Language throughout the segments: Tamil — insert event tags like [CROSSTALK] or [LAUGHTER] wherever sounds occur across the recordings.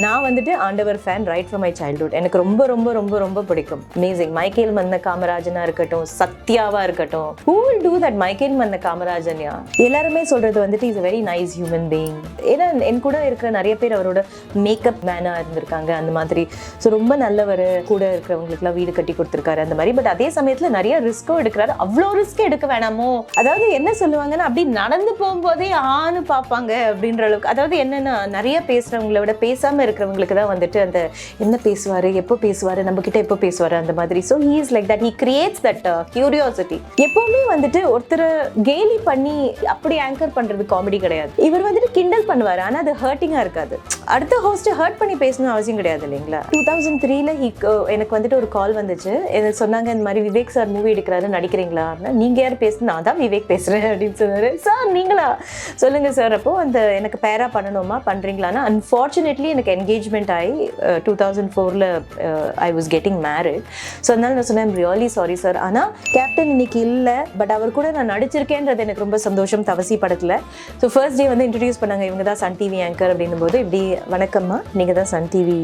நான் வந்துட்டு ஆண்டவர் fan right from my childhood எனக்கு ரொம்ப ரொம்ப ரொம்ப ரொம்ப பிடிக்கும். அமேசிங் மைக்கேல் மன்ன காமராஜனா இருக்கட்டும் சத்யாவா இருக்கட்டும் who will do that Michael Madana காமராஜன்யா எல்லாருமே சொல்றது வந்துட்டு is very nice human being ஏன்னா என் கூட இருக்கிற நிறைய பேர் அவரோட மேக்கப் மேனா இருந்திருக்காங்க அந்த மாதிரி. ஸோ ரொம்ப நல்லவர் கூட இருக்கிறவங்களுக்குலாம் வீடு கட்டி கொடுத்துருக்காரு அந்த மாதிரி. பட் அதே சமயத்தில் நிறைய ரிஸ்க்கும் எடுக்கிறாரு. அவ்வளோ ரிஸ்க் எடுக்க வேணாமோ? அதாவது என்ன சொல்லுவாங்கன்னா அப்படி நடந்து போகும்போதே ஆணு பார்ப்பாங்க அப்படின்ற அளவுக்கு. அதாவது என்னன்னா நிறைய பேசுறவங்கள விட பேசாம இருக்கிறவங்களுக்கு தான் வந்துட்டு அந்த என்ன பேசுவாரு எப்போ பேசுவாரு நம்ம கிட்ட எப்போ பேசுவாரு அந்த மாதிரி. So he is like that he creates that curiosity எப்பவுமே வந்துட்டு ஒருத்தர் கேலி பண்ணி அப்படி ஆங்கர் பண்றது காமெடி கிடையாது. இவர் வந்துட்டு கிண்டல் பண்ணுவாரு ஆனா அது ஹர்ட்டிங்காக இருக்காது. அடுத்த ஹோஸ்ட் ஹர்ட் பண்ணி பேசணும் அவசியம் கிடையாது இல்லைங்களா? டூ தௌசண்ட் த்ரீல எனக்கு வந்துட்டு ஒரு கால் வந்துச்சு. எனக்கு சொன்னாங்க இந்த மாதிரி விவேக் சார் மூவி எடுக்கிறாரு நடிக்கிறீங்களா? அப்படின்னா, நீங்க யார் பேசுனா நான் தான் விவேக் பேசுறேன் அப்படின்னு சொன்னாரு. சார் நீங்களா? சொல்லுங்க சார் அப்போ அந்த எனக்கு பேரா பண்ணணுமா? பண்றீங்களான்னா அன்ஃபார்ச்சுனேட்லி எனக்கு என்கேஜ்மெண்ட் ஆகி டூ தௌசண்ட் ஃபோரில் I was getting married so அதனால நான் சொன்னேன் ரியலி சாரி சார் ஆனால் கேப்டன் இன்னைக்கு இல்லை பட் அவர் கூட நான் நடிச்சிருக்கேன்றது எனக்கு ரொம்ப சந்தோஷம் தவசி படத்தில். ஸோ ஃபர்ஸ்ட் டே வந்து இன்ட்ரடியூஸ் பண்ணாங்க இவங்க தான் சன் டிவி ஆங்கர் அப்படின்னும் போது இப்படி வணக்கம்மா. நீங்கள் தான் சன் டிவி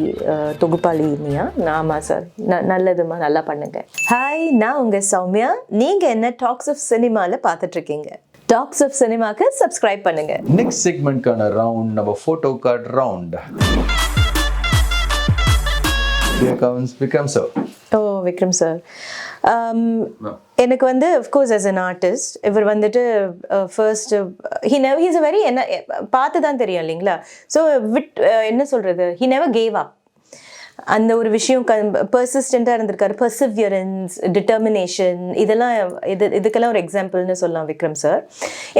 தொகுப்பாளி இல்லையா ஆமாம் சார். ந நல்லதும்மா. நல்லா பண்ணுங்க. ஹாய் நான் உங்கள் சௌமியா. நீங்கள் என்ன டாக்ஸ் ஆஃப் சினிமாவில் பார்த்துட்ருக்கீங்க? டாக்ஸ் ஆஃப் சினிமாக்கு சப்ஸ்கிரைப் பண்ணுங்க. நெக்ஸ்ட் செக்மெண்ட்கான ரவுண்ட் நம்ம ஃபோட்டோ கார்டு ரவுண்ட் கவுன்ஸ் become so oh Vikram sir எனக்கு வந்து of course as an artist இவர் வந்துட்டு first he never he's a very என்ன பார்த்து தான் தெரியும் இல்லைங்களா? ஸோ விட் uh, என்ன சொல்கிறது ஹி நெவர் கேவ் அப் அந்த ஒரு விஷயம் க பர்சிஸ்டண்ட்டாக இருந்திருக்காரு. பர்சிவியரன்ஸ் டிட்டர்மினேஷன் இதெல்லாம் இது இதுக்கெல்லாம் ஒரு எக்ஸாம்பிள்னு சொல்லலாம் விக்ரம் சார்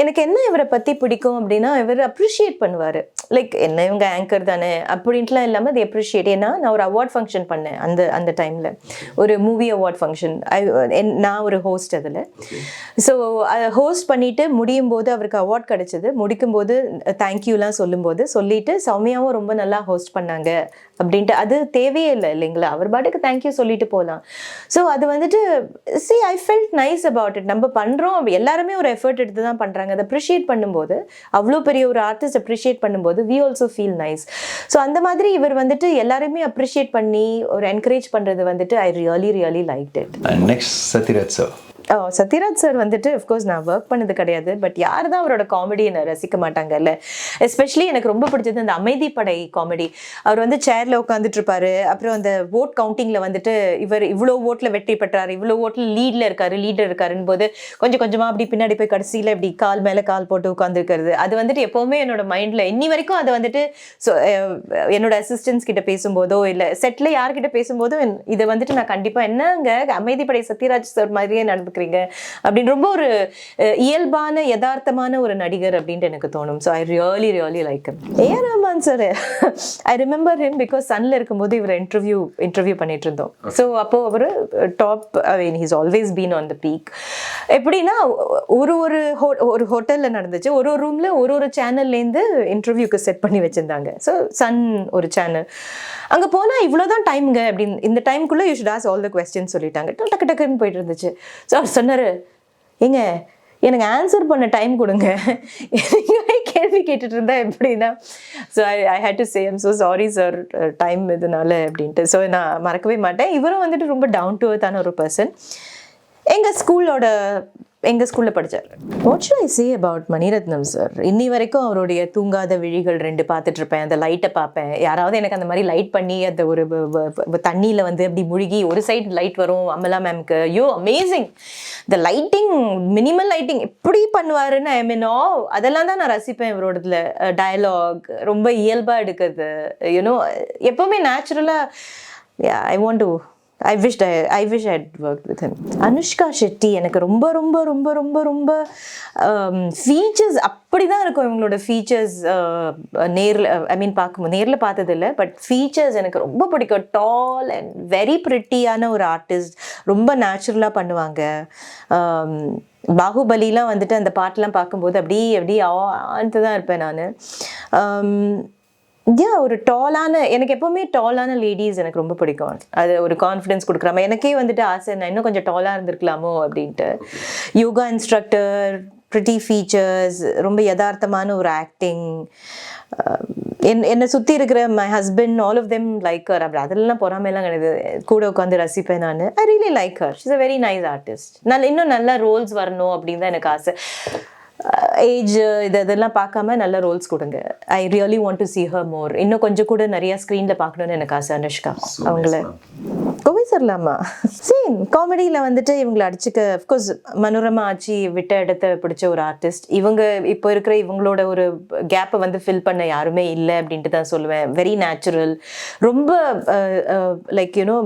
எனக்கு என்ன இவரை பற்றி பிடிக்கும் அப்படின்னா இவர் அப்ரிஷியேட் பண்ணுவார். லைக் என்ன இவங்க ஆங்கர் தானே? அப்படின்ட்டுலாம் இல்லாமல் அது அப்ரிஷியேட் ஏன்னா நான் ஒரு அவார்ட் ஃபங்க்ஷன் பண்ணேன் அந்த அந்த டைமில் ஒரு மூவி அவார்ட் ஃபங்க்ஷன் நான் ஒரு ஹோஸ்ட் அதில். ஸோ ஹோஸ்ட் பண்ணிட்டு முடியும் போது அவருக்கு அவார்ட் கிடைச்சது. முடிக்கும்போது தேங்க்யூலாம் சொல்லும்போது சொல்லிட்டு சௌமியாவும் ரொம்ப நல்லா ஹோஸ்ட் பண்ணாங்க. அப்படின்ட்டு அது தேவையே இல்லை இல்லைங்களா? அவர் பாட்டுக்கு தேங்க்யூ சொல்லிட்டு போகலாம் ஸோ அது வந்துட்டு see I felt nice about it நம்ம பண்ணுறோம் எல்லாருமே ஒரு எஃபர்ட் எடுத்து தான் பண்ணுறாங்க அதை அப்ரிஷியேட் பண்ணும்போது அவ்வளோ பெரிய ஒரு ஆர்டிஸ்ட் அப்ரிஷியேட் பண்ணும்போது we also feel nice so அந்த மாதிரி இவர் வந்துட்டு எல்லாருமே அப்ரிஷியேட் பண்ணி ஒரு என்கரேஜ் பண்ணுறது வந்துட்டு I really really like it next Sathyaraj sir Sathyaraj sir வந்துட்டு அஃப்கோர்ஸ் நான் ஒர்க் பண்ணது கிடையாது பட் யார் தான் அவரோட காமெடியை நான் ரசிக்க மாட்டாங்கல்ல? எஸ்பெஷலி எனக்கு ரொம்ப பிடிச்சது அந்த அமைதி படை காமெடி அவர் வந்து சேர்ல உட்காந்துட்டு இருப்பாரு. அப்புறம் அந்த ஓட் கவுண்டிங்ல வந்துட்டு இவர் இவ்வளோ ஓட்டில் வெற்றி பெற்றார். இவ்வளோ ஓட்டில் லீட்ல இருக்காரு லீடர் இருக்காருன்னு போது கொஞ்சம் கொஞ்சமா அப்படி பின்னாடி போய் கடைசியில் இப்படி கால் மேல கால் போட்டு உட்காந்துருக்கிறது அது வந்துட்டு எப்பவுமே என்னோட மைண்ட்ல இன்னி வரைக்கும் அதை வந்துட்டு ஸோ என்னோட அசிஸ்டன்ஸ் கிட்ட பேசும்போதோ இல்லை செட்ல யார்கிட்ட பேசும்போதோ இதை வந்துட்டு நான் கண்டிப்பா என்னங்க அமைதிப்படை சத்யராஜ் சார் மாதிரியே நடந்துக்கிறீங்க அப்படின்னு ரொம்ப ஒரு இயல்பான யதார்த்தமான ஒரு நடிகர் அப்படின்ட்டு எனக்கு தோணும். So I really really like A R Rahman sir I remember him because சன்ல இருக்கும்போது இவர் இன்டர்வியூ இன்டர்வியூ பண்ணிட்டு இருந்தோம். ஸோ அப்போ அவர் top I mean he's always been on the peak எப்படின்னா ஒரு ஒரு ho- ஒரு ஹோட்டலில் நடந்துச்சு. ஒரு ஒரு ரூமில் ஒரு ஒரு சேனல்லேருந்து இன்டர்வியூக்கு செட் பண்ணி வச்சுருந்தாங்க. ஸோ சன் ஒரு சேனல் அங்கே போனால் இவ்வளோதான் டைம்ங்க அப்படின்னு இந்த டைம்குள்ளே you should ask all the question சொல்லிட்டாங்க. டக்கு டக்குன்னு போயிட்டு இருந்துச்சு. ஸோ அவர் சொன்னார் ஏங்க எனக்கு ஆன்சர் பண்ண டைம் கொடுங்க. கேள்வி கேட்டுட்டு இருந்தா எப்படின்னா so I I had to say so sorry sir time இதனால அப்படின்ட்டு. ஸோ நான் மறக்கவே மாட்டேன். இவரும் வந்துட்டு ரொம்ப டவுன் டு அர்த்தான ஒரு பர்சன் எங்கள் ஸ்கூலோட எங்கள் ஸ்கூலில் படித்தார் what should I say about Mani Ratnam sir இன்னி வரைக்கும் அவருடைய தூங்காத விழிகள் ரெண்டு பார்த்துட்டு இருப்பேன். அந்த லைட்டை பார்ப்பேன். யாராவது எனக்கு அந்த மாதிரி லைட் பண்ணி அந்த ஒரு தண்ணியில் வந்து அப்படி முழுகி ஒரு சைடு லைட் வரும். அமலா மேம்க்கு ஐயோ அமேசிங் இந்த லைட்டிங் மினிமல் லைட்டிங் எப்படி பண்ணுவாருன்னு ஐ மீன் அதெல்லாம் தான் நான் ரசிப்பேன் இவரோடதுல டயலாக் ரொம்ப இயல்பாக எடுக்கிறது. யூனோ எப்போவுமே நேச்சுரலாக I want to I wish I wish I work with him Anushka Shetty எனக்கு ரொம்ப ரொம்ப ரொம்ப ரொம்ப ரொம்ப um, ஃபீச்சர்ஸ் அப்படி தான் இருக்கும் இவங்களோட ஃபீச்சர்ஸ் நேரில் ஐ மீன் பார்க்கும்போது. நேரில் பார்த்ததில்ல பட் ஃபீச்சர்ஸ் எனக்கு ரொம்ப பிடிக்கும். டால் அண்ட் வெரி ப்ரிட்டியான ஒரு ஆர்டிஸ்ட் ரொம்ப நேச்சுரலாக பண்ணுவாங்க. Um, பாகுபலிலாம் வந்துட்டு அந்த பாட்டெலாம் பார்க்கும்போது அப்படியே அப்படியே ஆன்ட்டு தான் இருப்பேன் நான். Um, யா ஒரு டாலான எனக்கு எப்பவுமே டாலான லேடிஸ் எனக்கு ரொம்ப பிடிக்கும். அது ஒரு கான்ஃபிடன்ஸ் கொடுக்குறாம எனக்கே வந்துட்டு ஆசை நான் இன்னும் கொஞ்சம் டாலாக இருந்திருக்கலாமோ அப்படின்ட்டு. யோகா இன்ஸ்ட்ரக்டர் ப்ரிட்டி ஃபீச்சர்ஸ் ரொம்ப யதார்த்தமான ஒரு ஆக்டிங் என் என்னை சுற்றி இருக்கிற my husband all of them like her அப்படி அதெல்லாம் பொறாமையெல்லாம் கிடையாது. கூட உட்காந்து ரசிப்பேன் நான். I really like her she's a very nice artist நல்ல இன்னும் நல்ல ரோல்ஸ் வரணும் அப்படின்னு தான் எனக்கு ஆசை. ஏஜ் இது இதெல்லாம் பார்க்காம நல்ல ரோல்ஸ் கொடுங்க. I really want to see her more இன்னும் கொஞ்சம் கூட நிறைய ஸ்க்ரீனில் பார்க்கணும்னு எனக்கு ஆசை அனுஷ்கா. அவங்கள கோவை சர்லாமா? சேம் காமெடியில் வந்துட்டு இவங்களை அடிச்சுக்க அஃப்கோர்ஸ் மனோரமா ஆச்சி விட்ட இடத்த பிடிச்ச ஒரு ஆர்டிஸ்ட் இவங்க இப்போ இருக்கிற இவங்களோட ஒரு கேப்பை வந்து ஃபில் பண்ண யாருமே இல்லை அப்படின்ட்டு தான் சொல்லுவேன். வெரி நேச்சுரல் ரொம்ப லைக் யூனோ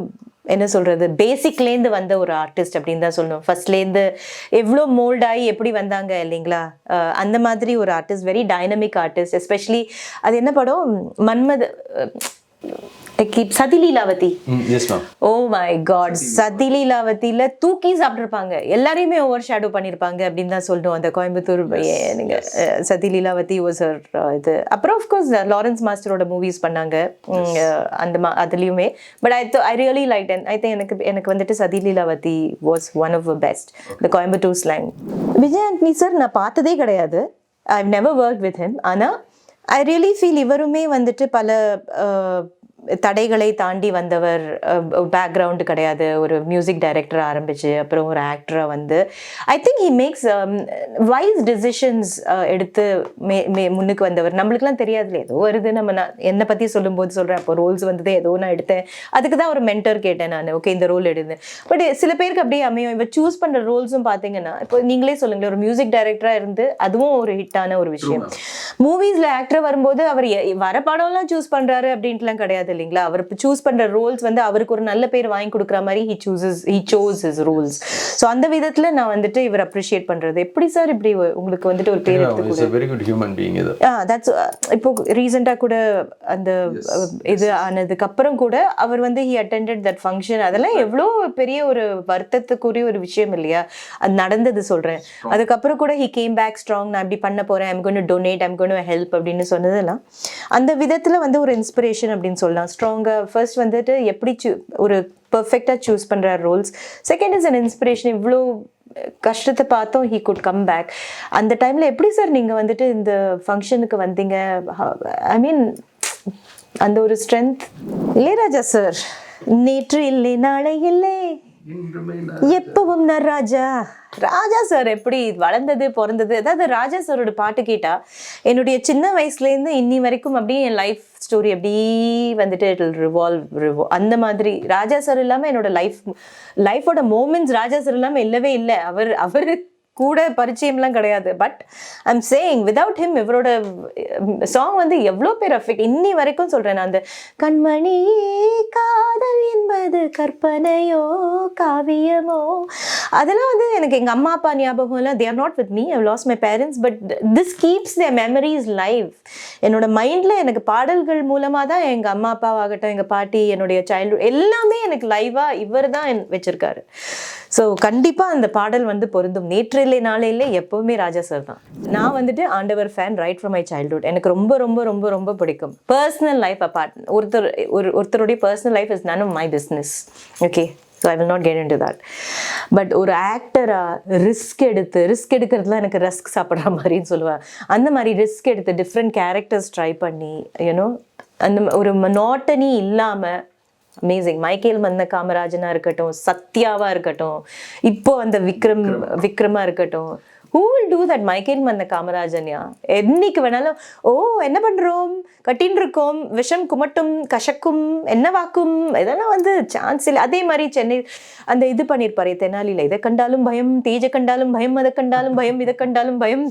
என்ன சொல்றது பேசிக்லேருந்து வந்த ஒரு ஆர்டிஸ்ட் அப்படின்னு தான் சொல்லணும். ஃபர்ஸ்ட்லேருந்து எவ்வளோ மோல்ட் ஆகி எப்படி வந்தாங்க இல்லைங்களா? அஹ் அந்த மாதிரி ஒரு artist very dynamic artist especially அது என்ன படம்? மன்மத கீப் சதி லீலாவதி ஓ மை காட் சதி லீலாவதியில தூக்கி சாப்பிட்ருப்பாங்க எல்லாரையுமே ஓவர் ஷேடோ பண்ணியிருப்பாங்க அப்படின்னு தான் சொல்லணும். அந்த கோயம்புத்தூர் அஹ், சதி லீலாவதி வாஸ் இது. அப்புறம் ஆஃப்கோர்ஸ் லாரன்ஸ் மாஸ்டரோட மூவிஸ் பண்ணாங்க. அந்த மா அதுலேயுமே. But I I really like and I think எனக்கு எனக்கு வந்துட்டு Sathi Leelavathi was one of the best இந்த கோயம்புத்தூர் ஸ்லாங் விஜய் ஆண்டனி சார் நான் பார்த்ததே கிடையாது. I never work with him ஆனால் ஐ ரியலி ஃபீல் இவருமே வந்துட்டு பல தடைகளை தாண்டி வந்தவர் பேக்ரவுண்டு கிடையாது. ஒரு மியூசிக் டைரக்டராக ஆரம்பிச்சு அப்புறம் ஒரு ஆக்டராக வந்து I think he makes wise decisions எடுத்து மே மே முன்னுக்கு வந்தவர். நம்மளுக்குலாம் தெரியாதுல ஏதோ வருது. நம்ம நான் என்னை பற்றி சொல்லும்போது சொல்கிறேன் அப்போ ரோல்ஸ் வந்தது ஏதோ நான் எடுத்தேன். அதுக்கு தான் ஒரு மென்டர் கேட்டேன் நான். ஓகே இந்த ரோல் எடுது பட் சில பேருக்கு அப்படியே அமையும். இவ சூஸ் பண்ணுற ரோல்ஸும் பார்த்தீங்கன்னா இப்போ நீங்களே சொல்லுங்களேன் ஒரு மியூசிக் டைரக்டராக இருந்து அதுவும் ஒரு ஹிட்டான ஒரு விஷயம். மூவிஸ்ல ஆக்டர் வரும்போது அவர் வர படம்லாம் சூஸ் பண்றாரு அப்படின்ட்டுலாம் கிடையாது. இல்லைங்களா? அவர் சூஸ் பண்ற ரோல்ஸ் வந்து அவருக்கு ஒரு நல்ல பேர் வாங்கி கொடுக்குற மாதிரி he chooses he chose his roles so அந்த விதத்துல நான் வந்துட்டு இவர் அப்ரிஷியேட் பண்றது. எப்படி சார் இப்படி உங்களுக்கு வந்துட்டு ஒரு பேர் எடுத்து வெரி குட் ஹியூமன் பீயிங் இது. தட்ஸ் இப்போ ரீசெண்டாக கூட அந்த இது ஆனதுக்கு அப்புறம் கூட அவர் வந்து ஹி அட்டெண்டட் தட் ஃபங்க்ஷன் அதெல்லாம் எவ்வளோ பெரிய ஒரு வருத்தத்துக்குரிய ஒரு விஷயம் இல்லையா? அது நடந்தது சொல்றேன். அதுக்கப்புறம் கூட ஹி கேம் பேக் ஸ்ட்ராங் நான் இப்படி பண்ண போறேன். I'm gonna donate I'm gonna help அப்படின்னு சொன்னதெல்லாம் அந்த விதத்துல வந்து ஒரு இன்ஸ்பிரேஷன் அப்படின்னு சொல்லலாம். ஸ்ட்ராங்காக ஃபர்ஸ்ட் வந்துட்டு எப்படி சூ ஒரு பர்ஃபெக்டாக சூஸ் பண்ணுற roles second is an inspiration இவ்வளோ கஷ்டத்தை பார்த்தோம் ஹீ குட் கம் பேக் அந்த டைமில் எப்படி சார் நீங்கள் வந்துட்டு இந்த ஃபங்க்ஷனுக்கு வந்தீங்க? ஐ மீன் அந்த ஒரு ஸ்ட்ரென்த் இளையராஜா சார் நேற்று இல்லை நாளை இல்லை. எப்பவும் நான் ராஜா. ராஜா சார் எப்படி வளர்ந்தது பிறந்தது? அதாவது ராஜா சாரோட பாட்டு கேட்டா என்னுடைய சின்ன வயசுலேருந்து இன்னி வரைக்கும் அப்படியே என் லைஃப் ஸ்டோரி அப்படியே வந்துட்டு இட் ரிவால்வ் ரிவோ அந்த மாதிரி ராஜா சார் இல்லாமல் என்னோட லைஃப் லைஃபோட மூமெண்ட்ஸ் ராஜா சார் இல்லாமல் இல்லவே இல்லை. அவர் அவர் கூட பரிச்சயம்லாம் கிடையாது. But I'm saying without him இவரோட சாங் வந்து எவ்வளோ பேர் அஃபெக்ட் இன்னி வரைக்கும் சொல்கிறேன் நான் அந்த கண்மணி காதல் என்பது கற்பனையோ காவியமோ? அதெல்லாம் வந்து எனக்கு எங்கள் அம்மா அப்பா ஞாபகம் எல்லாம் they're not with me I lost my parents but this keeps their memories live என்னோட மைண்டில் எனக்கு பாடல்கள் மூலமாக தான் எங்கள் அம்மா அப்பாவாகட்டும் எங்கள் பாட்டி என்னுடைய சைல்ட்ஹுட் எல்லாமே எனக்கு லைவாக இவர் தான் வச்சுருக்காரு. ஸோ கண்டிப்பாக அந்த பாடல் வந்து பொருந்தும். நேற்று இல்லை நாளையிலே இல்லை ராஜா சார் தான். நான் வந்துட்டு Aandavar fan right from my childhood எனக்கு ரொம்ப ரொம்ப ரொம்ப ரொம்ப பிடிக்கும். பர்சனல் லைஃப் அப்பார்ட் ஒருத்தர் ஒரு ஒருத்தருடைய personal life is none of my business okay so I will not get into that but ஒரு ஆக்டராக ரிஸ்க் எடுத்து ரிஸ்க் எடுக்கிறதுலாம் எனக்கு ரிஸ்க் சாப்பிட்ற மாதிரின்னு சொல்லுவேன். அந்த மாதிரி ரிஸ்க் எடுத்து டிஃப்ரெண்ட் கேரக்டர்ஸ் ட்ரை பண்ணி யூனோ அந்த ம- ஒரு மொனாட்டனி இல்லாமல் அமேசிங் மைக்கேல் மன்ன காமராஜனா இருக்கட்டும் சத்யாவா இருக்கட்டும் இப்போ அந்த விக்ரம் விக்ரமா இருக்கட்டும் who will do that Michael மன்ன காமராஜன்யா என்னைக்கு வேணாலும் ஓ என்ன பண்றோம்? கட்டின்னு இருக்கோம் விஷம் குமட்டும் கசக்கும் என்ன வாக்கும்? இதெல்லாம் வந்து சான்ஸ் இல்லை. அதே மாதிரி சென்னை அந்த இது பண்ணியிருப்பாரு தெனாலியில். இதை கண்டாலும் பயம் தேஜ கண்டாலும் பயம் அதை கண்டாலும் பயம் இதை கண்டாலும் பயம்.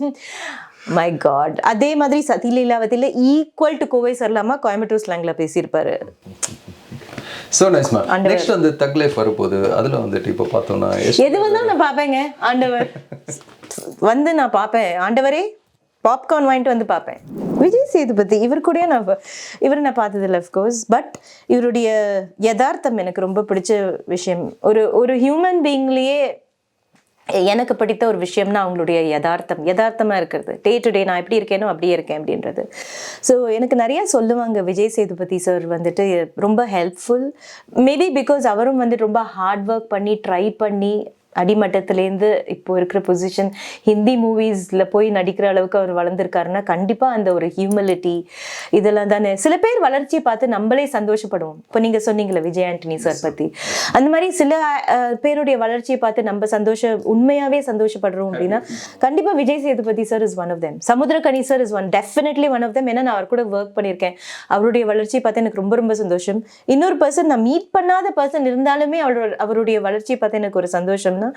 மை காட் அதே மாதிரி சதி லீலாவதியில் ஈக்குவல் டு கோவை சர்லாமா கோயம்புத்தூர் ஸ்லாங்கில் பேசியிருப்பாரு. ஸோ நைஸ் மேம் நெக்ஸ்ட் வந்து தக் லைஃப் வரப்போகுது. அதில் வந்துட்டு இப்போ பார்த்தோம்னா எது வந்தாலும் நான் பார்ப்பேங்க. ஆண்டவர். வந்து நான் பார்ப்பேன். ஆண்டவரே பாப்கார்ன் வாங்கிட்டு வந்து பார்ப்பேன். விஜய் சேதுபதி இவர் கூட நான் இவரை நான் பார்த்ததில்ல அஃப்கோர்ஸ் பட் இவருடைய யதார்த்தம் எனக்கு ரொம்ப பிடிச்ச விஷயம். ஒரு ஒரு ஹியூமன் பீயிங்லேயே எனக்கு பிடித்த ஒரு விஷயம்னா அவங்களுடைய யதார்த்தம் யதார்த்தமாக இருக்கிறது. டே டு டே நான் எப்படி இருக்கேனோ அப்படியே இருக்கேன் அப்படின்றது. ஸோ எனக்கு நிறையா சொல்லுவாங்க விஜய் சேதுபதி சார் வந்துட்டு ரொம்ப ஹெல்ப்ஃபுல் மேபி பிகாஸ் அவரும் வந்துட்டு ரொம்ப ஹார்ட் ஒர்க் பண்ணி ட்ரை பண்ணி அடிமட்டத்திலேருந்து இப்போ இருக்கிற பொசிஷன் ஹிந்தி மூவிஸில் போய் நடிக்கிற அளவுக்கு அவர் வளர்ந்துருக்காருன்னா கண்டிப்பாக அந்த ஒரு ஹியூமிலிட்டி இதெல்லாம் தானே. சில பேர் வளர்ச்சியை பார்த்து நம்மளே சந்தோஷப்படுவோம். இப்போ நீங்கள் சொன்னீங்களே விஜய் ஆண்டனி சார் பற்றி அந்த மாதிரி சில பேருடைய வளர்ச்சியை பார்த்து நம்ம சந்தோஷம் உண்மையாகவே சந்தோஷப்படுறோம் அப்படின்னா கண்டிப்பாக Vijay Sethupathi sir is one of them Samuthirakani sir is one definitely one of them ஏன்னா நான் அவர் கூட ஒர்க் பண்ணியிருக்கேன். அவருடைய வளர்ச்சியை பார்த்து எனக்கு ரொம்ப ரொம்ப சந்தோஷம். இன்னொரு பர்சன் நான் மீட் பண்ணாத பர்சன் இருந்தாலுமே அவரோட அவருடைய வளர்ச்சியை பார்த்து எனக்கு ஒரு சந்தோஷம்னா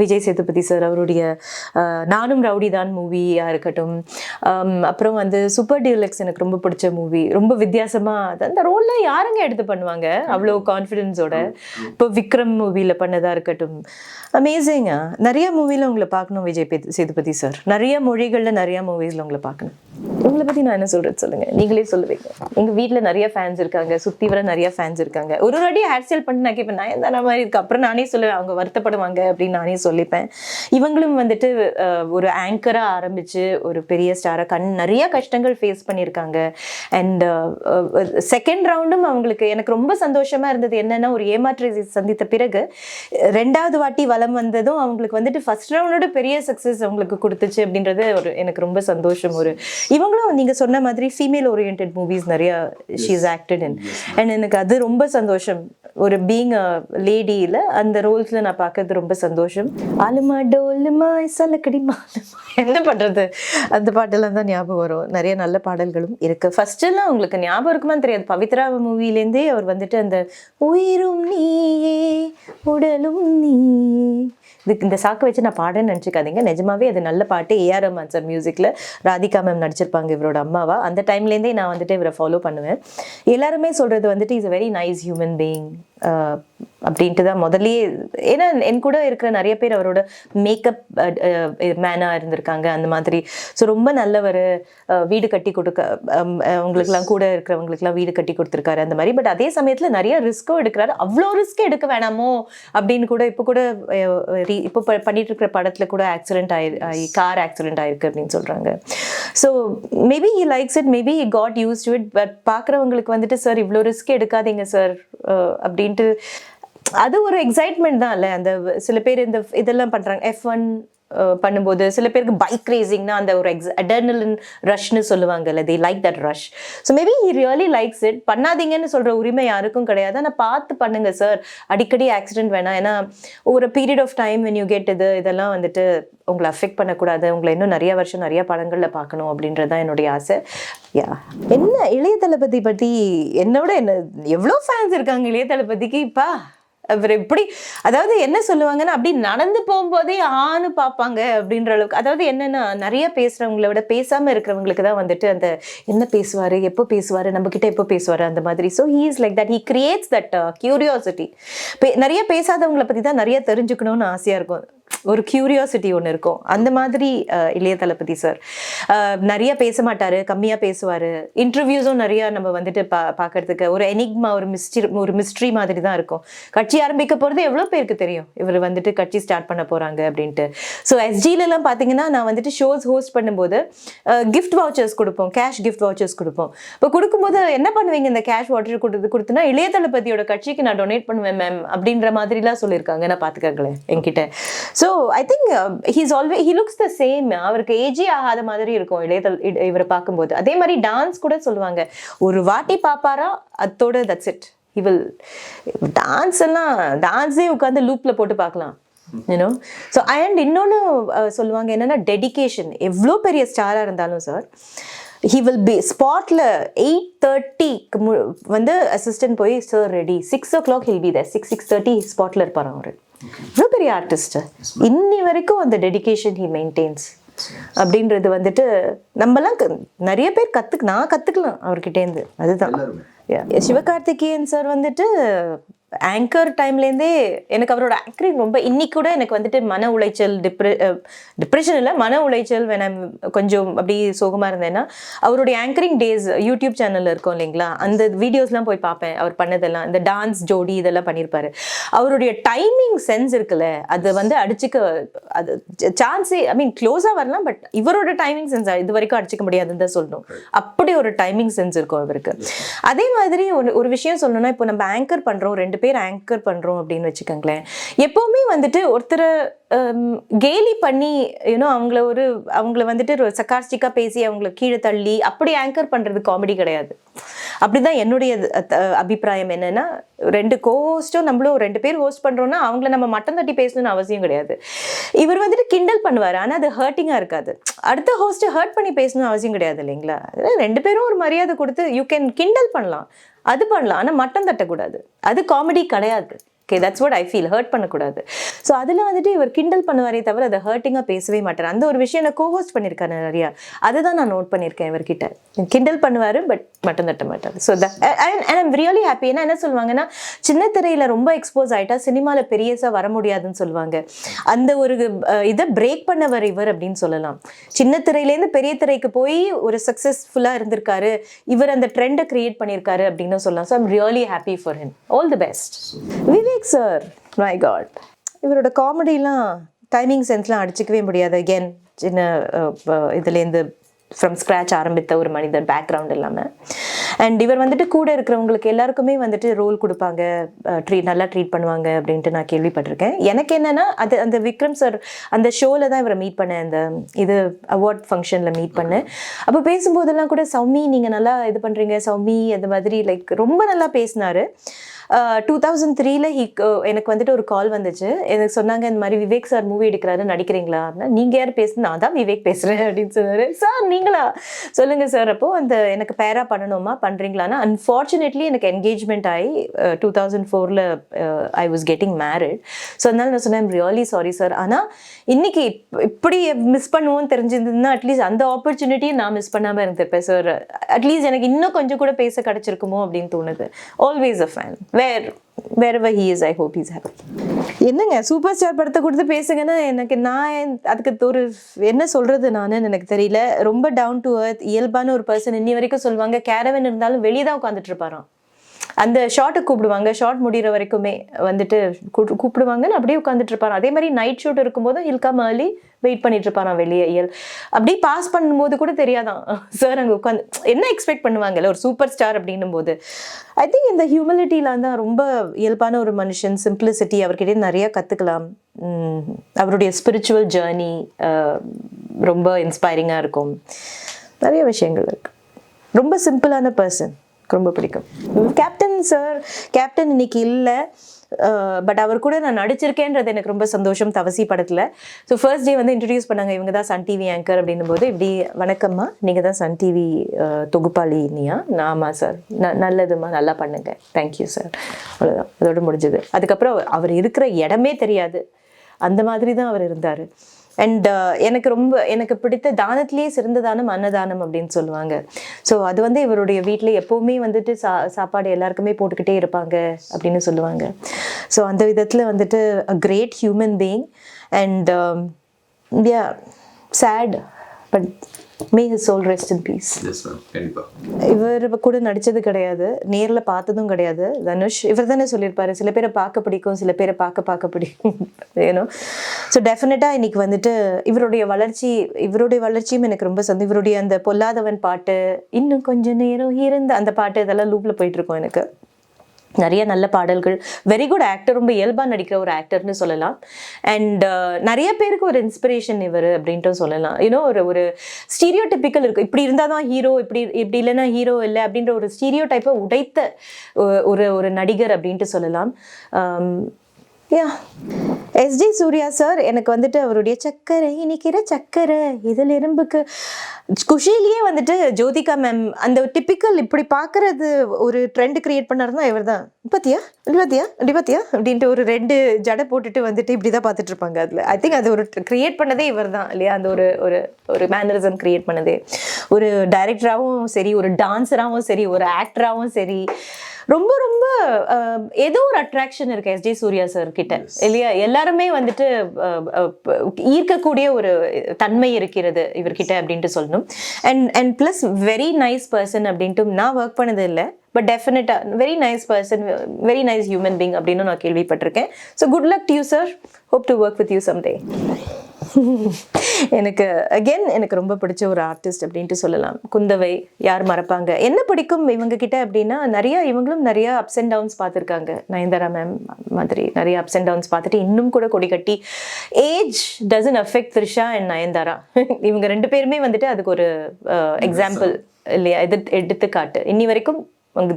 விஜய் சேதுபதி சார் அவருடைய நானும் ரவுடி தான் மூவியாக இருக்கட்டும் அப்புறம் வந்து சூப்பர் டியூலக்ஸ் எனக்கு ரொம்ப பிடிச்ச மூவி ரொம்ப வித்தியாசமாக அந்த ரோலில் யாருங்க எடுத்து பண்ணுவாங்க? அவ்வளோ கான்ஃபிடென்ஸோட இப்போ விக்ரம் மூவியில் பண்ணதாக இருக்கட்டும். அமேசிங்கா நிறைய மூவியில் உங்களை பார்க்கணும் விஜய் சேதுபதி சார் நிறைய மொழிகளில் நிறைய மூவிஸில் உங்களை பார்க்கணும். உங்களை பற்றி நான் என்ன சொல்கிறது சொல்லுங்கள் நீங்களே சொல்லுவீங்க. எங்கள் வீட்டில் நிறைய ஃபேன்ஸ் இருக்காங்க. சுற்றி வர நிறைய ஃபேன்ஸ் இருக்காங்க. ஒரு ஒரு வாட்டி ஹேர் ஸ்டைல் பண்ணி நான் கேட்பேன் நான் தானே மாதிரி இருக்கு. அப்புறம் நானே சொல்லுவேன் அவங்க வருத்தப்படுவாங்க அப்படின்னு நானே சொல்லிப்பேன். இவங்களும் வந்துட்டு ஒரு ஆங்கராக ஆரம்பித்து ஒரு பெரிய ஸ்டாராக கண் நிறைய கஷ்டங்கள் ஃபேஸ் பண்ணியிருக்காங்க. அண்ட் செகண்ட் ரவுண்டும் அவங்களுக்கு எனக்கு ரொம்ப சந்தோஷமா இருந்தது என்னன்னா ஒரு ஏமாற்று சந்தித்த பிறகு ரெண்டாவது வாட்டி வலம் வந்ததும் அவங்களுக்கு வந்துட்டு ஃபர்ஸ்ட் ரவுண்டோட பெரிய சக்ஸஸ் அவங்களுக்கு கொடுத்துச்சு அப்படின்றது ஒரு எனக்கு ரொம்ப சந்தோஷம். ஒரு இவங்களும் நீங்க சொன்ன மாதிரி ஃபீமேல் ஓரியன்ட் மூவிஸ் நிறைய ஷீஸ் ஆக்டட் இன் அண்ட் எனக்கு அது ரொம்ப சந்தோஷம். ஒரு பீங் லேடியில் அந்த ரோல்ஸில் நான் பார்க்கறது ரொம்ப சந்தோஷம். ஆலுமா டோலுமா சலக்கடி மாலுமா. என்ன பண்ணுறது அந்த பாட்டெல்லாம் தான் ஞாபகம் வரும். நிறைய நல்ல பாடல்களும் இருக்கு. ஃபர்ஸ்ட் எல்லாம் உங்களுக்கு ஞாபகம் இருக்குமான்னு தெரியாது. பவித்ரா மூவிலேருந்தே அவர் வந்துட்டு அந்த உயிரும் நீயே உடலும் நீ இதுக்கு இந்த சாக்கு வச்சு நான் பாடுறேன்னு நினச்சிக்காதீங்க. நிஜமாவே அது நல்ல பாட்டு. ஏஆர் ரஹ்மான் சார் மியூசிக்கில் ராதிகா மேம் நடிச்சிருப்பாங்க இவரோட அம்மாவா. அந்த டைம்லேருந்தே நான் வந்துட்டு இவரை ஃபாலோ பண்ணுவேன். எல்லாருமே சொல்கிறது வந்துட்டு is a very nice human being அப்படின்ட்டு தான் முதல்லயே ஏன்னா என் கூட இருக்கிற நிறைய பேர் அவரோட மேக்கப் மேனாக இருந்திருக்காங்க அந்த மாதிரி. ஸோ ரொம்ப நல்லவர் வீடு கட்டி கொடுக்க அவங்களுக்குலாம் கூட இருக்கிறவங்களுக்குலாம் வீடு கட்டி கொடுத்துருக்காரு அந்த மாதிரி. பட் அதே சமயத்தில் நிறைய ரிஸ்க்கும் எடுக்கிறாரு. அவ்வளோ ரிஸ்க் எடுக்க வேணாமோ அப்படின்னு கூட இப்போ கூட இப்போ ப- பண்ணிட்டு இருக்கிற படத்தில் கூட ஆக்சிடென்ட் ஆயி ஆகி கார் ஆக்சிடென்ட் ஆயிருக்கு அப்படின்னு சொல்கிறாங்க so maybe he likes it maybe he got used to it but பார்க்குறவங்களுக்கு வந்துட்டு சார் இவ்வளோ ரிஸ்க் எடுக்காதீங்க சார் அப்படின்ட்டு அது ஒரு எக்ஸைட்மெண்ட் தான் இல்லை. அந்த சில பேர் இந்த இதெல்லாம் பண்ணுறாங்க எஃப் ஒன் பண்ணும்போது சில பேருக்கு பைக் ரேசிங்னா அந்த ஒரு எக்ஸ் அடர்னலின் ரஷ்னு சொல்லுவாங்கல்ல. They like that rush so maybe he really likes it பண்ணாதீங்கன்னு சொல்கிற உரிமை யாருக்கும் கிடையாது. ஆனால் பார்த்து பண்ணுங்க சார் அடிக்கடி ஆக்சிடென்ட் வேணாம். ஏன்னா ஒரு period of time when you get இது இதெல்லாம் வந்துட்டு உங்களை அஃபெக்ட் பண்ணக்கூடாது. உங்களை இன்னும் நிறைய வருஷம் நிறைய படங்களில் பார்க்கணும் அப்படின்றது தான் என்னுடைய ஆசை. யா என்ன இளைய தளபதி பற்றி என்னோட என்ன எவ்வளோ ஃபேன்ஸ் இருக்காங்க இளைய தளபதிக்கு? இப்போ அவர் எப்படி அதாவது என்ன சொல்லுவாங்கன்னா அப்படி நடந்து போகும்போதே ஆணு பார்ப்பாங்க அப்படின்ற அளவுக்கு. அதாவது என்னன்னா நிறைய பேசுறவங்கள விட பேசாம இருக்கிறவங்களுக்கு தான் வந்துட்டு அந்த என்ன பேசுவாரு எப்போ பேசுவாரு நம்ம கிட்ட எப்போ பேசுவாரு அந்த மாதிரி. So he is like that he creates that curiosity நிறைய பேசாதவங்களை பத்தி தான் நிறைய தெரிஞ்சுக்கணும்னு ஆசையா இருக்கும். ஒரு கியூரியாசிட்டி ஒன்று இருக்கும். அந்த மாதிரி இளைய தளபதி சார் நிறைய பேச மாட்டாரு கம்மியாக பேசுவார். இன்டர்வியூஸும் நிறைய நம்ம வந்துட்டு பா பார்க்கறதுக்கு ஒரு எனிக்மா ஒரு மிஸ்ட்ரி ஒரு மிஸ்ட்ரி மாதிரி தான் இருக்கும். கட்சி ஆரம்பிக்க போகிறது எவ்வளோ பேருக்கு தெரியும்? இவர் வந்துட்டு கட்சி ஸ்டார்ட் பண்ண போகிறாங்க அப்படின்ட்டு. ஸோ எஸ்ஜிலலாம் பார்த்தீங்கன்னா நான் வந்துட்டு ஷோஸ் ஹோஸ்ட் பண்ணும்போது கிஃப்ட் வவுச்சர்ஸ் கொடுப்போம். கேஷ் கிஃப்ட் வவுச்சர்ஸ் கொடுப்போம். இப்போ கொடுக்கும்போது என்ன பண்ணுவீங்க? இந்த கேஷ் வாட்டர் கொடுத்து கொடுத்துனா இளைய தளபதியோட கட்சிக்கு நான் டொனேட் பண்ணுவேன் மேம் அப்படின்ற மாதிரிலாம் சொல்லியிருக்காங்க. நான் பார்த்துக்கங்களேன் என்கிட்ட. So I think he's always he looks the same அவருக்கு ஏஜே ஆகாத மாதிரி இருக்கும் இளையதல் இவரை பார்க்கும்போது. அதே மாதிரி டான்ஸ் கூட சொல்லுவாங்க. ஒரு வாட்டி பாப்பாரா அதோட தட்ஸ் இட் இவள் டான்ஸ் எல்லாம் டான்ஸே உட்காந்து லூப்பில் போட்டு பார்க்கலாம் யூனோ ஸோ அண்ட் இன்னொன்று சொல்லுவாங்க என்னென்னா டெடிகேஷன் எவ்வளோ பெரிய ஸ்டாராக இருந்தாலும் சார் ஹி வில் பி ஸ்பாட்டில் எயிட் தேர்ட்டிக்கு மு வந்து அசிஸ்டன்ட் போய் sir ready six o'clock he'll be the six six thirty ஸ்பாட்டில் இருப்பார் அவர். இவ்வளோ பெரிய ஆர்டிஸ்ட் இன்னி வரைக்கும் அந்த டெடிகேஷன் ஹி மெயின்டைன்ஸ் அப்படின்றது வந்துட்டு நம்மலாம் நிறைய பேர் கற்றுக்கு நான் கற்றுக்கலாம் அவர்கிட்டேருந்து அதுதான். சிவகார்த்திகேயன் சார் வந்துட்டு ஆங்கர் டைம்லேருந்தே எனக்கு அவரோட ஆங்கரிங் ரொம்ப இன்னைக்கு கூட எனக்கு வந்துட்டு மன உளைச்சல் டிப்ரெ டிப்ரெஷன் இல்லை மன உளைச்சல் வேணா கொஞ்சம் அப்படி சோகமாக இருந்தேன்னா அவருடைய ஆங்கரிங் டேஸ் யூடியூப் சேனலில் இருக்கும் இல்லைங்களா? அந்த வீடியோஸ்லாம் போய் பார்ப்பேன் அவர் பண்ணதெல்லாம். இந்த டான்ஸ் ஜோடி இதெல்லாம் பண்ணியிருப்பாரு அவருடைய டைமிங் சென்ஸ் இருக்குல்ல அது வந்து அடிச்சுக்க அது சான்ஸே ஐ மீன் க்ளோஸாக வரலாம் பட் இவரோட டைமிங் சென்ஸ் இது வரைக்கும் அடிச்சுக்க முடியாதுன்னு தான் சொல்லணும். அப்படி ஒரு டைமிங் சென்ஸ் இருக்கும் அவருக்கு. அதே மாதிரி ஒரு ஒரு விஷயம் சொல்லணும்னா இப்போ நம்ம ஆங்கர் பண்றோம் ரெண்டு பேர் ஆங்கர் பண்றோம் அப்படின்னு வச்சுக்கோங்களேன். எப்பவுமே வந்துட்டு ஒருத்தரை கேலி பண்ணி யூனோ அவங்கள ஒரு அவங்கள வந்துட்டு ஒரு பேசி அவங்கள கீழே தள்ளி அப்படி ஆங்கர் பண்றது காமெடி கிடையாது. அப்படிதான் என்னுடைய அபிப்பிராயம் என்னன்னா ரெண்டு கோஸ்டும் நம்மளும் ரெண்டு பேர் ஹோஸ்ட் பண்றோம்னா அவங்கள நம்ம மட்டம் தட்டி பேசணும்னு அவசியம் கிடையாது. இவர் வந்துட்டு கிண்டல் பண்ணுவார் ஆனா அது ஹர்ட்டிங்காக இருக்காது. அடுத்த ஹோஸ்ட்டு ஹர்ட் பண்ணி பேசணும்னு அவசியம் கிடையாது இல்லைங்களா? ரெண்டு பேரும் ஒரு மரியாதை கொடுத்து யூ கேன் கிண்டல் பண்ணலாம். அது பண்ணலாம். ஆனால் மட்டம் தட்டக்கூடாது. அது காமெடி கிடையாது. Okay that's what I feel hurt பண்ணக்கூடாது. ஸோ அதில் வந்துட்டு இவர் கிண்டல் பண்ணுவாரே தவிர அதை ஹர்ட்டிங்காக பேசவே மாட்டார். அந்த ஒரு விஷயம் நான் கோஹோஸ்ட் பண்ணியிருக்காரு நிறையா. அதுதான் நான் நோட் பண்ணியிருக்கேன் இவர்கிட்ட. கிண்டல் பண்ணுவார் பட் மட்டும் தட்ட மாட்டார். So and I'm really happy ஏன்னா என்ன சொல்லுவாங்கன்னா சின்ன திரையில் ரொம்ப எக்ஸ்போஸ் ஆகிட்டா சினிமாவில் பெரியசாக வர முடியாதுன்னு சொல்லுவாங்க. அந்த ஒரு இதை பிரேக் பண்ணவர் இவர் அப்படின்னு சொல்லலாம். சின்ன திரையிலேருந்து பெரிய திரைக்கு போய் ஒரு சக்ஸஸ்ஃபுல்லாக இருந்திருக்காரு. இவர் அந்த ட்ரெண்டை கிரியேட் பண்ணியிருக்காரு அப்படின்னு சொல்லலாம். So I'm really happy for him all the best Vivek sir my God இவரோட காமெடிலாம் டைமிங் சென்ஸ்லாம் அடிச்சுக்கவே முடியாது. அகேன் சின்ன இதுலேருந்து ஃப்ரம் ஸ்க்ராச் ஆரம்பித்த ஒரு மனிதர் பேக்ரவுண்ட் இல்லாமல் அண்ட் இவர் வந்துட்டு கூட இருக்கிறவங்களுக்கு எல்லாருக்குமே வந்துட்டு ரோல் கொடுப்பாங்க. ட்ரீட் நல்லா ட்ரீட் பண்ணுவாங்க அப்படின்ட்டு நான் கேள்விப்பட்டிருக்கேன். எனக்கு என்னன்னா அது அந்த விக்ரம் சார் அந்த ஷோவில் தான் இவரை மீட் பண்ணேன். அந்த இது அவார்ட் ஃபங்க்ஷனில் மீட் பண்ணேன். அப்போ பேசும்போதெல்லாம் கூட சௌமி நீங்கள் நல்லா இது பண்ணுறீங்க சௌமி அந்த மாதிரி லைக் ரொம்ப நல்லா பேசினாரு. டூ தௌசண்ட் த்ரீல ஹி எனக்கு வந்துட்டு ஒரு கால் வந்துச்சு. எனக்கு சொன்னாங்க இந்த மாதிரி விவேக் சார் மூவி எடுக்கிறாரு நடிக்கிறீங்களா? அப்படின்னா நீங்கள் யார் பேசுறது? நான் தான் விவேக் பேசுகிறேன் அப்படின்னு சொன்னாரு. சார் நீங்களா? சொல்லுங்க சார் அப்போ அந்த எனக்கு பேரா பண்ணணுமா? பண்ணுறீங்களான்னா அன்ஃபார்ச்சுனேட்லி எனக்கு என்கேஜ்மெண்ட் ஆகி டூ தௌசண்ட் ஃபோரில் I was getting married so அதனால நான் சொன்னேன் ரியலி சாரி சார் ஆனால் இன்னைக்கு இப்படி மிஸ் பண்ணுவோம் தெரிஞ்சிருந்ததுன்னா அட்லீஸ்ட் அந்த ஆப்பர்ச்சுனிட்டியை நான் மிஸ் பண்ணாமல் இருந்திருப்பேன் சார் அட்லீஸ்ட் எனக்கு இன்னும் கொஞ்சம் கூட பேச கிடைச்சிருக்குமோ அப்படின்னு தோணுது. Always a fan where wherever he is I hope is happy என்னங்க சூப்பர் ஸ்டார் படத்தை கொடுத்து பேசுங்கன்னா எனக்கு நான் அதுக்கு ஒரு என்ன சொல்றது நான் எனக்கு தெரியல. ரொம்ப டவுன் டு அர்த் இயல்பான ஒரு பர்சன் இன்னி வரைக்கும் சொல்லுவாங்க கேரவன் இருந்தாலும் வெளியே தான் உட்காந்துட்டு இருப்பாராம். அந்த ஷார்ட்டை கூப்பிடுவாங்க. ஷார்ட் முடிகிற வரைக்குமே வந்துட்டு கூப்பிடு- கூப்பிடுவாங்கன்னு அப்படியே உட்காந்துட்டு இருப்பாராம் அதே மாதிரி நைட் ஷூட் இருக்கும்போது இல்காம் ஏர்லி வெயிட் பண்ணிட்டு இருப்பாராம் வெளியே இயல். அப்படியே பாஸ் பண்ணும்போது கூட தெரியாதான். [LAUGHS] சார் அங்கே உட்காந்து என்ன எக்ஸ்பெக்ட் பண்ணுவாங்கல்ல? ஒரு சூப்பர் ஸ்டார் அப்படின்னும் போது ஐ திங்க் இந்த ஹியூமிலிட்டியில் தான் ரொம்ப இயல்பான ஒரு மனுஷன். சிம்பிளிசிட்டி அவர்கிட்ட நிறைய கற்றுக்கலாம் அவருடைய ஸ்பிரிச்சுவல் ஜேர்னி ரொம்ப இன்ஸ்பைரிங்காக இருக்கும். நிறைய விஷயங்கள் இருக்கு. ரொம்ப சிம்பிளான பர்சன் ரொம்ப பிடிக்கும். கேப்டன் சார் கேப்டன் இன்னைக்கு இல்லை. பட் அவர் கூட நான் நடிச்சிருக்கேன்றது எனக்கு ரொம்ப சந்தோஷம் தவசி படத்தில். ஸோ ஃபர்ஸ்ட் டே வந்து இன்ட்ரடியூஸ் பண்ணாங்க இவங்க தான் சன் டிவி ஆங்கர் அப்படின்னும் போது இப்படி வணக்கம்மா நீங்கள் தான் சன் டிவி தொகுப்பாளினியா நான் ஆமாம் சார் ந நல்லதும்மா நல்லா பண்ணுங்க. தேங்க்யூ சார் அவ்வளோதான் அதோடு முடிஞ்சது. அதுக்கப்புறம் அவர் இருக்கிற இடமே தெரியாது. அந்த மாதிரி தான் அவர் இருந்தார். அண்ட் uh, எனக்கு ரொம்ப எனக்கு பிடித்த தானத்திலேயே சிறந்த தானம் அன்னதானம் அப்படின்னு சொல்லுவாங்க. ஸோ அது வந்து இவருடைய வீட்டில் எப்போவுமே வந்துட்டு சா சாப்பாடு எல்லாருக்குமே போட்டுக்கிட்டே இருப்பாங்க அப்படின்னு சொல்லுவாங்க. ஸோ அந்த விதத்தில் வந்துட்டு a great human being and yeah sad but may in peace. Yes ma'am கண்டிப்பா. இவர் கூட நடிச்சது கிடையாது. நேர்ல பார்த்ததும் கிடையாது. தனுஷ் இவர் தானே சொல்லியிருப்பாரு சில பேரை பார்க்க பிடிக்கும் சில பேரை பார்க்க பார்க்க பிடிக்கும். ஏனோ ஸோ டெஃபினட்டாக இன்னைக்கு வந்துட்டு இவருடைய வளர்ச்சி இவருடைய வளர்ச்சியும் எனக்கு ரொம்ப சந்தோஷம் இவருடைய அந்த பொல்லாதவன் பாட்டு இன்னும் கொஞ்ச நேரம் இருந்த அந்த பாட்டு இதெல்லாம் லூப்ல போயிட்டு இருக்கும் எனக்கு. நிறைய நல்ல பாடல்கள். வெரி குட் ஆக்டர் ரொம்ப இயல்பாக நடிக்கிற ஒரு ஆக்டர்னு சொல்லலாம். அண்ட் uh, நிறைய பேருக்கு ஒரு இன்ஸ்பிரேஷன் இவர் அப்படின்ட்டு சொல்லலாம். யூனோ ஒரு ஒரு ஸ்டீரியோ டிப்பிக்கல் இருக்கு. இப்படி இருந்தால் தான் ஹீரோ இப்படி இப்படி இல்லைன்னா ஹீரோ இல்லை அப்படின்ற ஒரு ஸ்டீரியோ டைப்பை உடைத்த ஒரு ஒரு நடிகர் அப்படின்ட்டு சொல்லலாம். Um, yeah ST Surya sir எனக்கு வந்துட்டு அவருடைய சக்கரை இனிக்கிற சக்கரை இதில் எறும்புக்கு குஷிலேயே வந்துட்டு ஜோதிகா மேம் அந்த டிப்பிக்கல் இப்படி பார்க்கறது ஒரு ட்ரெண்ட் கிரியேட் பண்ணாருன்னா இவர் தான். பாத்தியா இப்படி பாத்தியா இப்படி பாத்தியா அப்படின்ட்டு ஒரு ரெண்டு ஜடை போட்டுட்டு வந்துட்டு இப்படி தான் பார்த்துட்டு இருப்பாங்க அதில். ஐ திங்க் அது ஒரு கிரியேட் பண்ணதே இவர் தான் இல்லையா? அந்த ஒரு ஒரு ஒரு மேனரிசம் கிரியேட் பண்ணதே. ஒரு டைரக்டராகவும் சரி ஒரு டான்ஸராகவும் சரி ஒரு ஆக்டராகவும் சரி. ரொம்ப ரொம்ப ஏதோ ஒரு அட்ராக்ஷன் இருக்கு எஸ்ஜே சூர்யா சார் கிட்ட. இல்லையா? எல்லாருமே வந்துட்டு ஈர்க்கக்கூடிய ஒரு தன்மை இருக்கிறது இவர்கிட்ட அப்படின்ட்டு சொல்லணும். And and plus very nice person அப்படின்ட்டு நான் ஒர்க் பண்ணது இல்லை பட் டெஃபினட்டாக very nice person very nice human being அப்படின்னு நான் கேள்விப்பட்டிருக்கேன். So good luck to you sir hope to work with you someday எனக்கு அகெயின் எனக்கு ரொம்ப பிடிச்ச ஒரு ஆர்டிஸ்ட் அப்படின்ட்டு சொல்லலாம். குந்தவை யார் மறப்பாங்க? என்ன பிடிக்கும் இவங்க கிட்ட அப்படின்னா நிறைய இவங்களும் நிறைய அப்ஸ் அண்ட் டவுன்ஸ் பார்த்துருக்காங்க. நயன்தாரா மேம் மாதிரி நிறைய அப்ஸ் அண்ட் டவுன்ஸ் பார்த்துட்டு இன்னும் கூட கொடி கட்டி age doesn't affect Trisha and Nayanthara. [LAUGHS] இவங்க ரெண்டு பேருமே வந்துட்டு அதுக்கு ஒரு uh, எக்ஸாம்பிள் இல்லையா? எதிர்த்து எடுத்துக்காட்டு. இன்னி வரைக்கும்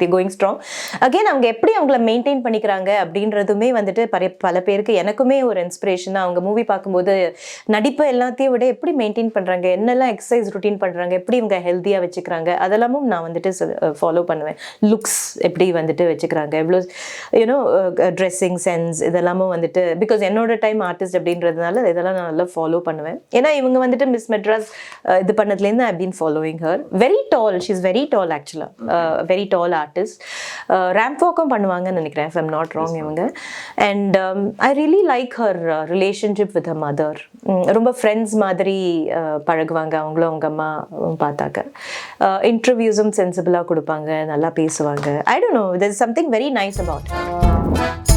தி கோயிங் ஸ்ட்ராங் அகைன் அவங்க எப்படி அவங்கள மெயின்டைன் பண்ணிக்கிறாங்க அப்படின்றதுமே வந்துட்டு பல பல பேருக்கு எனக்குமே ஒரு இன்ஸ்பிரேஷன் அவங்க மூவி பார்க்கும்போது நடிப்பு எல்லாத்தையும் விட எப்படி மெயின்டைன் பண்ணுறாங்க என்னெல்லாம் எக்ஸசைஸ் ருட்டீன் பண்ணுறாங்க எப்படி இவங்க ஹெல்த்தியாக வச்சுக்கிறாங்க? அதெல்லாமும் நான் வந்துட்டு ஃபாலோ பண்ணுவேன். லுக்ஸ் எப்படி வந்துட்டு வச்சுக்கிறாங்க? எவ்வளோ யூனோ ட்ரெஸ்ஸிங் சென்ஸ் இதெல்லாமும் வந்துட்டு பிகாஸ் என்னோட டைம் ஆர்டிஸ்ட் அப்படின்றதுனால இதெல்லாம் நான் நல்லா ஃபாலோ பண்ணுவேன். ஏன்னா இவங்க வந்துட்டு மிஸ் மெட்ராஸ் இது பண்ணதுலேருந்து I been following her very tall she is very tall ஆக்சுவலாக வெரி டால் ஆர்டிஸ்ட் ரேம்ப் வாக்கும் பண்ணுவாங்கன்னு நினைக்கிறேன் எம் நாட் ராங் இவங்க. And I really like her relationship with a mother ரொம்ப ஃப்ரெண்ட்ஸ் மாதிரி uh, பழகுவாங்க அவங்களும் அவங்க அம்மா பார்த்தாக்க. இன்டர்வியூஸும் சென்சிபிளாக கொடுப்பாங்க நல்லா பேசுவாங்க. I don't know there's something very nice about